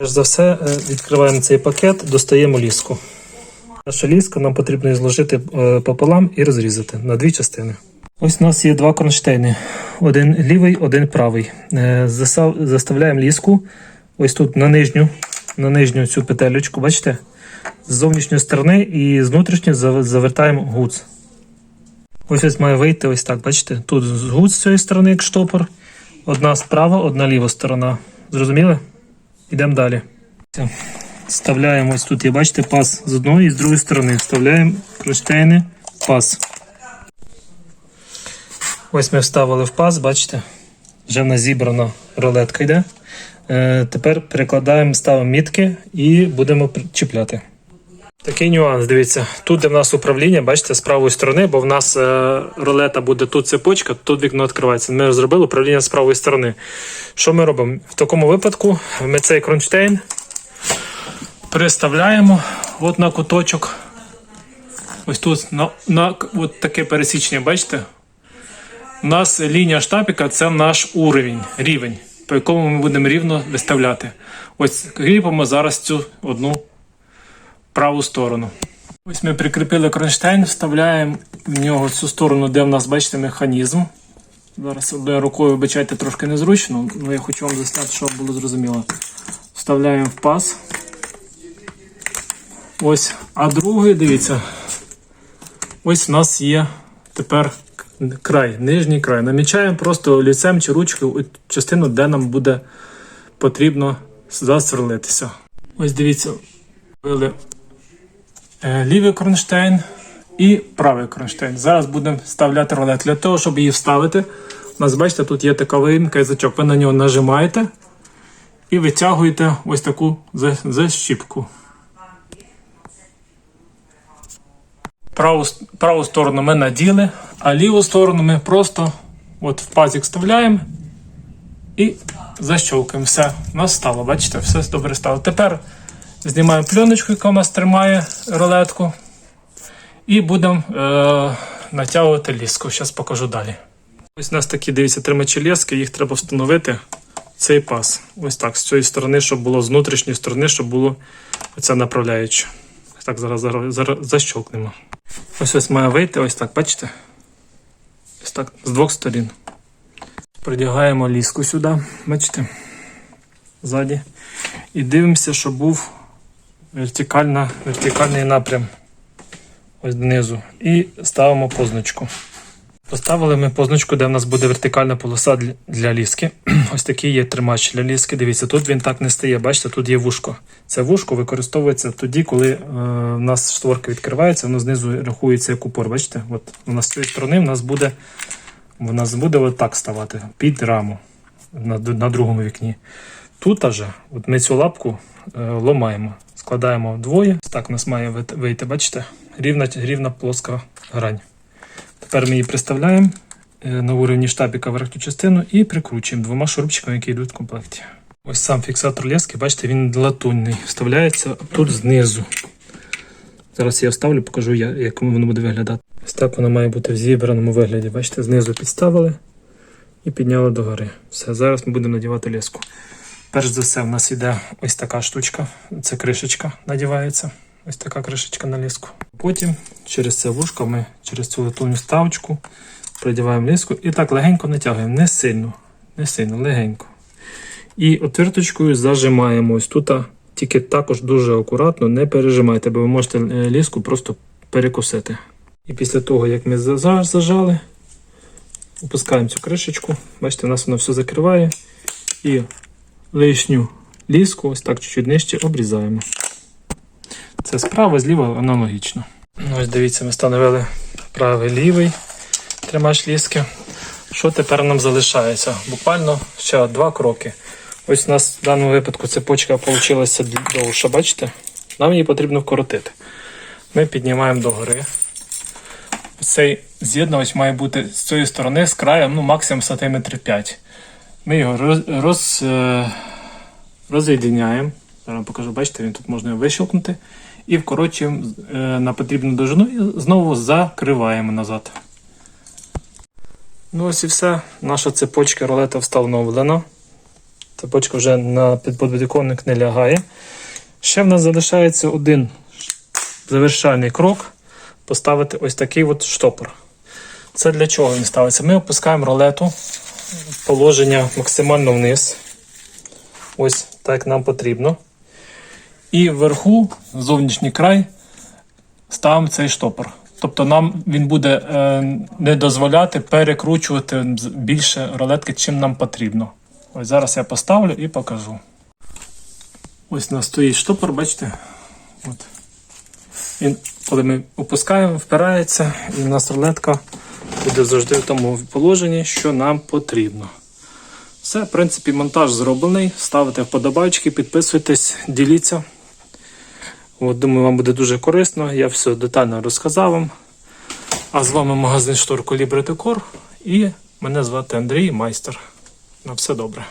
Перш за все, е, відкриваємо цей пакет, достаємо ліску. Наша ліска нам потрібно зложити е, пополам і розрізати на дві частини. Ось у нас є два кронштейни: один лівий, один правий. Е, Заставляємо ліску ось тут на нижню, на нижню цю петелечку, бачите? З зовнішньої сторони і з внутрішньої завертаємо гуц. Ось ось має вийти ось так, бачите? Тут гуц з цієї сторони, як штопор. Одна справа, одна ліва сторона. Зрозуміли? Йдемо далі. Вставляємо ось тут, є, бачите, паз з одної і з другої сторони. Вставляємо кронштейни, паз. Ось ми вставили в паз, бачите? Вже в нас зібрана рулетка йде. Е, тепер перекладаємо, ставимо мітки і будемо чіпляти. Такий нюанс, дивіться. Тут, де в нас управління, бачите, з правої сторони, бо в нас е, рулета буде тут цепочка, тут вікно відкривається. Ми зробили управління з правої сторони. Що ми робимо? В такому випадку ми цей кронштейн приставляємо от на куточок. Ось тут на, на от таке пересічення, бачите? У нас лінія штапіка це наш уровень, рівень, по якому ми будемо рівно виставляти. Ось кріпимо зараз цю одну праву сторону. Ось ми прикріпили кронштейн, вставляємо в нього цю сторону, де в нас, бачите, механізм. Зараз одною рукою, вибачайте, трошки незручно, але я хочу вам засняти, щоб було зрозуміло. Вставляємо в паз. Ось, а другий, дивіться, ось у нас є тепер край, нижній край. Намічаємо просто олівцем чи ручкою частину, де нам буде потрібно засверлитися. Ось дивіться, вили лівий кронштейн і правий кронштейн. Зараз будемо вставляти ролет. Для того, щоб її вставити, у нас, бачите, тут є така виїмка язичок. Ви на нього нажимаєте і витягуєте ось таку защіпку. Праву, праву сторону ми наділи, а ліву сторону ми просто от в пазик вставляємо і защолкаємо. Все, у нас стало, бачите, все добре стало. Тепер знімаємо пленочку, яка у нас тримає рулетку, і будемо е- натягувати ліску. Зараз покажу далі. Ось у нас такі, дивіться, тримачі ліски, їх треба встановити цей паз. Ось так, з цієї сторони, щоб було з внутрішньої сторони, щоб було оця направляюча. Ось так, зараз, зараз, зараз защолкнемо. Ось ось має вийти, ось так, бачите? Ось так, з двох сторін. Придягаємо ліску сюди, бачите? Ззаді. І дивимося, щоб був вертикальна, вертикальний напрям. Ось донизу. І ставимо позначку. Поставили ми позначку, де в нас буде вертикальна полоса для, ліски. Ось такий є тримач для ліски. Дивіться, тут він так не стає. Бачите, тут є вушко. Це вушко використовується тоді, коли е, нас шторка відкривається, воно знизу рахується як упор. Бачите? От у нас з цієї сторони в нас буде, в нас буде отак ставати під раму на, на другому вікні. Тут аж от ми цю лапку е, ломаємо, складаємо вдвоє. Так у нас має вийти, бачите? Рівна, рівна плоска грань. Тепер ми її приставляємо е, на уровні штабіка верхню частину і прикручуємо двома шурупчиками, які йдуть в комплекті. Ось сам фіксатор лески, бачите, він латунний. Вставляється тут знизу. Зараз я вставлю, покажу, як воно буде виглядати. Ось так воно має бути в зібраному вигляді. Бачите, знизу підставили і підняли догори. Все, зараз ми будемо надівати леску. Перш за все, в нас йде ось така штучка. Це кришечка надівається. Ось така кришечка на ліску. Потім через це вушко ми через цю латуню ставочку придіваємо ліску і так легенько натягуємо. Не сильно, не сильно, легенько. І отверточкою зажимаємо ось тут. Тільки також дуже акуратно, не пережимайте, бо ви можете е, ліску просто перекусити. І після того, як ми за- за- зажали, опускаємо цю кришечку. Бачите, у нас воно все закриває. І лишню ліску, ось так чуть-чуть нижче, обрізаємо. Це справа, зліва аналогічно. Ну, Ось дивіться, ми встановили правий лівий тримач ліски. Що тепер нам залишається? Буквально ще два кроки. Ось у нас в даному випадку цепочка вийшла довша, бачите? Нам її потрібно вкоротити. Ми піднімаємо догори. Цей з'єднувач має бути з цієї сторони з краєм ну, максимум сантиметрів 5. Ми його роз, роз, е. Зараз покажу, бачите, він тут можна його вищелкнути. І вкорочуємо е, на потрібну довжину і знову закриваємо назад. Ну ось і все. Наша цепочка ролета встановлена. Цепочка вже на підподвіконник не лягає. Ще в нас залишається один завершальний крок поставити ось такий от штопор. Це для чого він ставиться? Ми опускаємо ролету положення максимально вниз. Ось так нам потрібно. І вверху, зовнішній край, ставимо цей штопор. Тобто нам він буде е, не дозволяти перекручувати більше ролетки, чим нам потрібно. Ось зараз я поставлю і покажу. Ось у нас стоїть штопор, бачите? От. Він, коли ми опускаємо, впирається, і у нас рулетка буде завжди в тому положенні, що нам потрібно. Все, в принципі, монтаж зроблений. Ставите вподобайки, підписуйтесь, діліться. От, думаю, вам буде дуже корисно. Я все детально розказав вам. А з вами магазин Шторку Декор. І мене звати Андрій Майстер. На все добре.